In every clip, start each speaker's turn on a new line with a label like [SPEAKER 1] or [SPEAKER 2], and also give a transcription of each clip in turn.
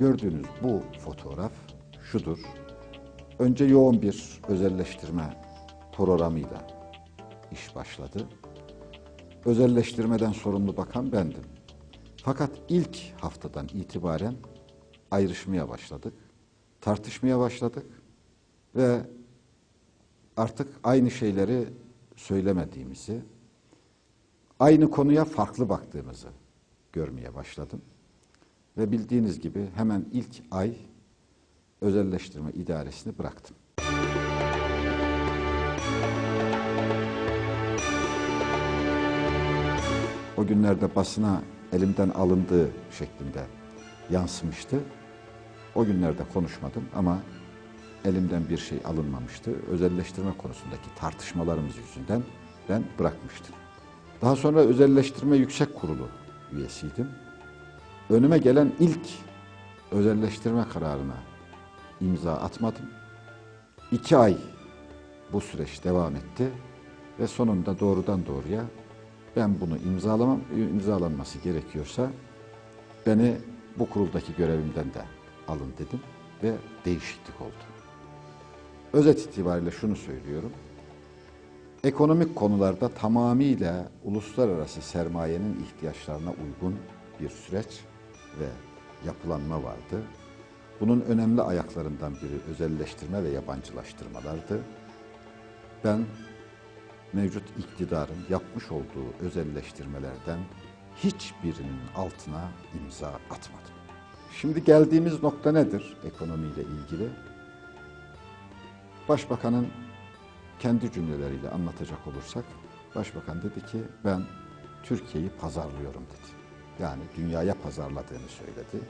[SPEAKER 1] Gördüğünüz bu fotoğraf şudur. Önce yoğun bir özelleştirme programıyla iş başladı. Özelleştirmeden sorumlu bakan bendim. Fakat ilk haftadan itibaren ayrışmaya başladık. Tartışmaya başladık ve artık aynı şeyleri söylemediğimizi, aynı konuya farklı baktığımızı görmeye başladım. Ve bildiğiniz gibi hemen ilk ay özelleştirme idaresini bıraktım. O günlerde basına elimden alındığı şeklinde yansımıştı. O günlerde konuşmadım ama elimden bir şey alınmamıştı. Özelleştirme konusundaki tartışmalarımız yüzünden ben bırakmıştım. Daha sonra özelleştirme yüksek kurulu üyesiydim. Önüme gelen ilk özelleştirme kararına imza atmadım. İki ay bu süreç devam etti ve sonunda doğrudan doğruya ben bunu imzalamam, imzalanması gerekiyorsa beni bu kuruldaki görevimden de alın dedim ve değişiklik oldu. Özet itibariyle şunu söylüyorum. Ekonomik konularda tamamıyla uluslararası sermayenin ihtiyaçlarına uygun bir süreç ve yapılanma vardı. Bunun önemli ayaklarından biri özelleştirme ve yabancılaştırmalardı. Ben mevcut iktidarın yapmış olduğu özelleştirmelerden hiçbirinin altına imza atmadım. Şimdi geldiğimiz nokta nedir ekonomiyle ilgili? Başbakanın kendi cümleleriyle anlatacak olursak, Başbakan dedi ki ben Türkiye'yi pazarlıyorum dedi. Yani dünyaya pazarladığını söyledi.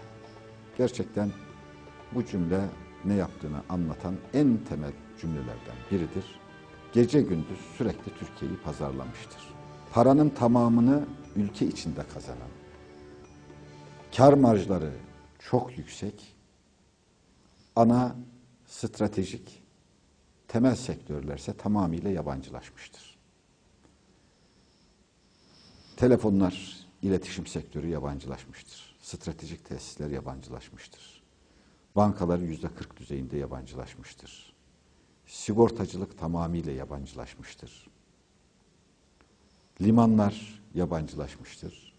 [SPEAKER 1] Gerçekten bu cümle ne yaptığını anlatan en temel cümlelerden biridir. Gece gündüz sürekli Türkiye'yi pazarlamıştır. Paranın tamamını ülke içinde kazanan, kar marjları çok yüksek, ana stratejik temel sektörlerse tamamıyla yabancılaşmıştır. Telefonlar, iletişim sektörü yabancılaşmıştır. Stratejik tesisler yabancılaşmıştır. Bankalar yüzde 40 düzeyinde yabancılaşmıştır. Sigortacılık tamamıyla yabancılaşmıştır. Limanlar yabancılaşmıştır.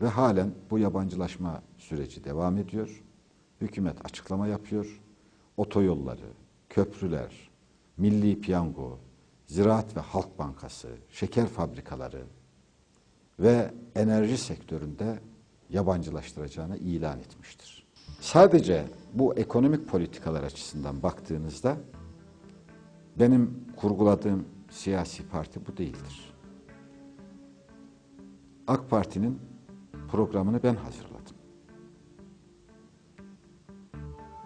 [SPEAKER 1] Ve halen bu yabancılaşma süreci devam ediyor. Hükümet açıklama yapıyor. Otoyolları, köprüler, Milli Piyango, Ziraat ve Halk Bankası, şeker fabrikaları ve enerji sektöründe yabancılaştıracağını ilan etmiştir. Sadece bu ekonomik politikalar açısından baktığınızda benim kurguladığım siyasi parti bu değildir. AK Parti'nin programını ben hazırladım.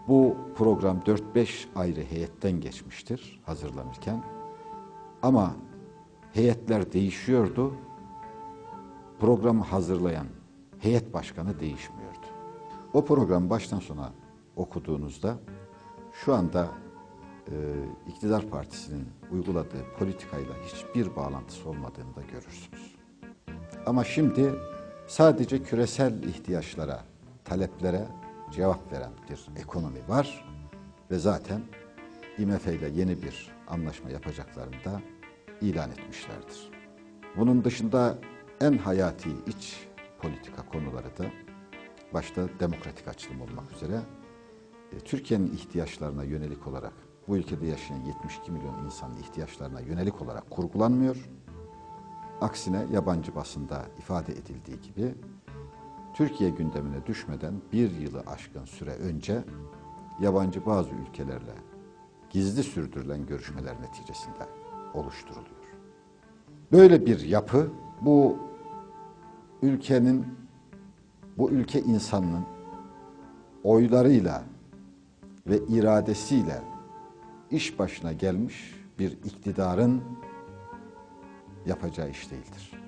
[SPEAKER 1] Bu program 4-5 ayrı heyetten geçmiştir hazırlanırken. Ama heyetler değişiyordu. Programı hazırlayan heyet başkanı değişmiyordu. O program baştan sona okuduğunuzda şu anda e, iktidar partisinin uyguladığı politikayla hiçbir bağlantısı olmadığını da görürsünüz. Ama şimdi sadece küresel ihtiyaçlara, taleplere cevap veren bir ekonomi var ve zaten IMF ile yeni bir anlaşma yapacaklarını da ilan etmişlerdir. Bunun dışında en hayati iç politika konuları da başta demokratik açılım olmak üzere e, Türkiye'nin ihtiyaçlarına yönelik olarak bu ülkede yaşayan 72 milyon insanın ihtiyaçlarına yönelik olarak kurgulanmıyor. Aksine yabancı basında ifade edildiği gibi Türkiye gündemine düşmeden bir yılı aşkın süre önce yabancı bazı ülkelerle gizli sürdürülen görüşmeler neticesinde oluşturuluyor. Böyle bir yapı bu ülkenin, bu ülke insanının oylarıyla ve iradesiyle iş başına gelmiş bir iktidarın yapacağı iş değildir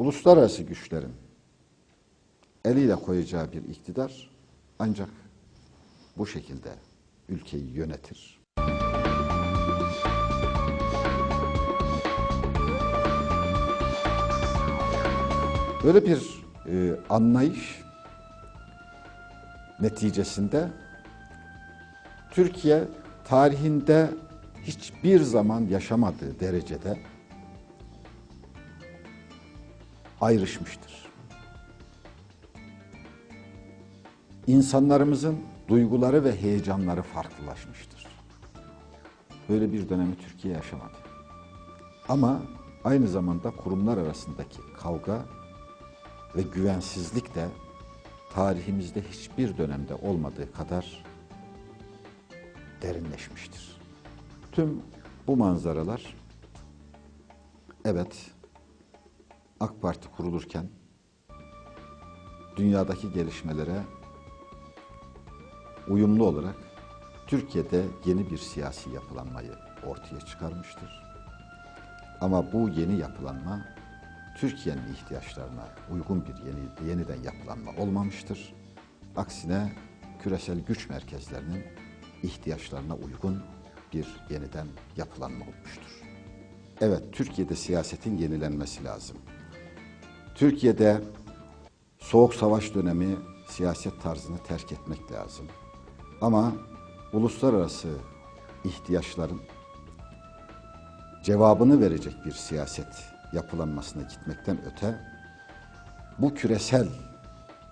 [SPEAKER 1] uluslararası güçlerin eliyle koyacağı bir iktidar ancak bu şekilde ülkeyi yönetir. Böyle bir e, anlayış neticesinde Türkiye tarihinde hiçbir zaman yaşamadığı derecede ayrışmıştır. İnsanlarımızın duyguları ve heyecanları farklılaşmıştır. Böyle bir dönemi Türkiye yaşamadı. Ama aynı zamanda kurumlar arasındaki kavga ve güvensizlik de tarihimizde hiçbir dönemde olmadığı kadar derinleşmiştir. Tüm bu manzaralar evet AK Parti kurulurken dünyadaki gelişmelere uyumlu olarak Türkiye'de yeni bir siyasi yapılanmayı ortaya çıkarmıştır. Ama bu yeni yapılanma Türkiye'nin ihtiyaçlarına uygun bir yeni, yeniden yapılanma olmamıştır. Aksine küresel güç merkezlerinin ihtiyaçlarına uygun bir yeniden yapılanma olmuştur. Evet, Türkiye'de siyasetin yenilenmesi lazım. Türkiye'de soğuk savaş dönemi siyaset tarzını terk etmek lazım. Ama uluslararası ihtiyaçların cevabını verecek bir siyaset yapılanmasına gitmekten öte bu küresel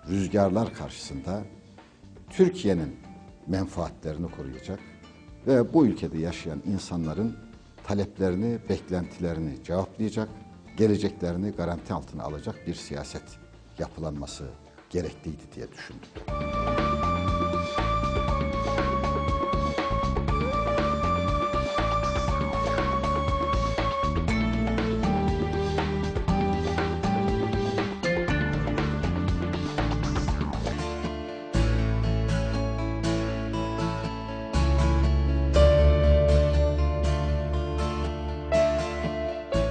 [SPEAKER 1] rüzgarlar karşısında Türkiye'nin menfaatlerini koruyacak ve bu ülkede yaşayan insanların taleplerini, beklentilerini cevaplayacak, geleceklerini garanti altına alacak bir siyaset yapılanması gerekliydi diye düşündüm.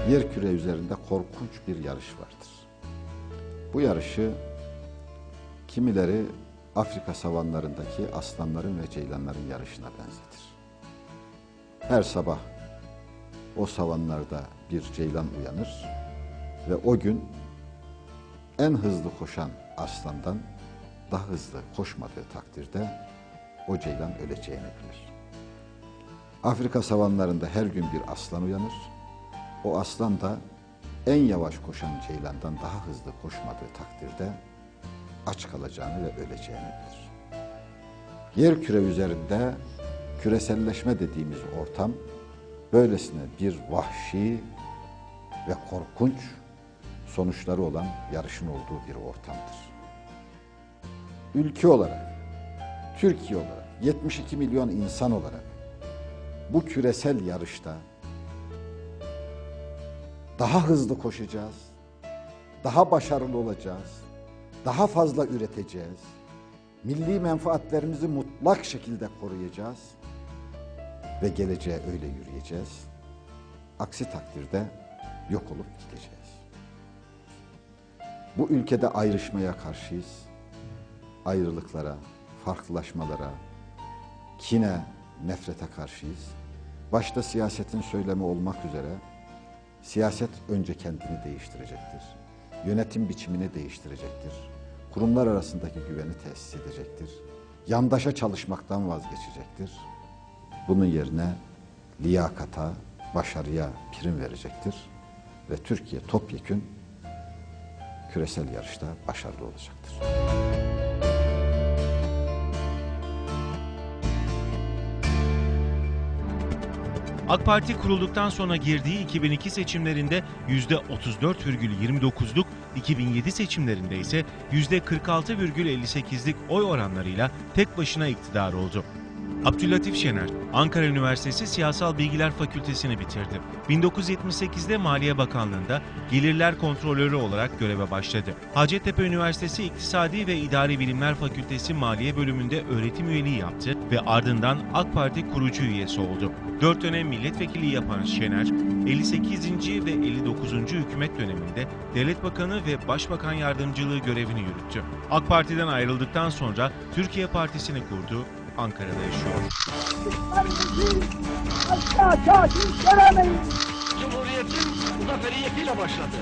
[SPEAKER 1] Yer küre üzerinde korkunç bir yarış vardır. Bu yarışı kimileri Afrika savanlarındaki aslanların ve ceylanların yarışına benzetir. Her sabah o savanlarda bir ceylan uyanır ve o gün en hızlı koşan aslandan daha hızlı koşmadığı takdirde o ceylan öleceğini bilir. Afrika savanlarında her gün bir aslan uyanır o aslan da en yavaş koşan ceylandan daha hızlı koşmadığı takdirde aç kalacağını ve öleceğini bilir. Yer küre üzerinde küreselleşme dediğimiz ortam böylesine bir vahşi ve korkunç sonuçları olan yarışın olduğu bir ortamdır. Ülke olarak, Türkiye olarak, 72 milyon insan olarak bu küresel yarışta daha hızlı koşacağız, daha başarılı olacağız, daha fazla üreteceğiz, milli menfaatlerimizi mutlak şekilde koruyacağız ve geleceğe öyle yürüyeceğiz. Aksi takdirde yok olup gideceğiz. Bu ülkede ayrışmaya karşıyız. Ayrılıklara, farklılaşmalara, kine, nefrete karşıyız. Başta siyasetin söylemi olmak üzere Siyaset önce kendini değiştirecektir. Yönetim biçimini değiştirecektir. Kurumlar arasındaki güveni tesis edecektir. Yandaşa çalışmaktan vazgeçecektir. Bunun yerine liyakata, başarıya prim verecektir. Ve Türkiye topyekün küresel yarışta başarılı olacaktır.
[SPEAKER 2] AK Parti kurulduktan sonra girdiği 2002 seçimlerinde %34,29'luk, 2007 seçimlerinde ise %46,58'lik oy oranlarıyla tek başına iktidar oldu. Abdülatif Şener, Ankara Üniversitesi Siyasal Bilgiler Fakültesini bitirdi. 1978'de Maliye Bakanlığı'nda Gelirler Kontrolörü olarak göreve başladı. Hacettepe Üniversitesi İktisadi ve İdari Bilimler Fakültesi Maliye Bölümünde öğretim üyeliği yaptı ve ardından AK Parti kurucu üyesi oldu. Dört dönem milletvekili yapan Şener, 58. ve 59. hükümet döneminde Devlet Bakanı ve Başbakan Yardımcılığı görevini yürüttü. AK Parti'den ayrıldıktan sonra Türkiye Partisi'ni kurdu, Ankara'da yaşıyor.
[SPEAKER 3] Cumhuriyetin zaferiyetle başladı.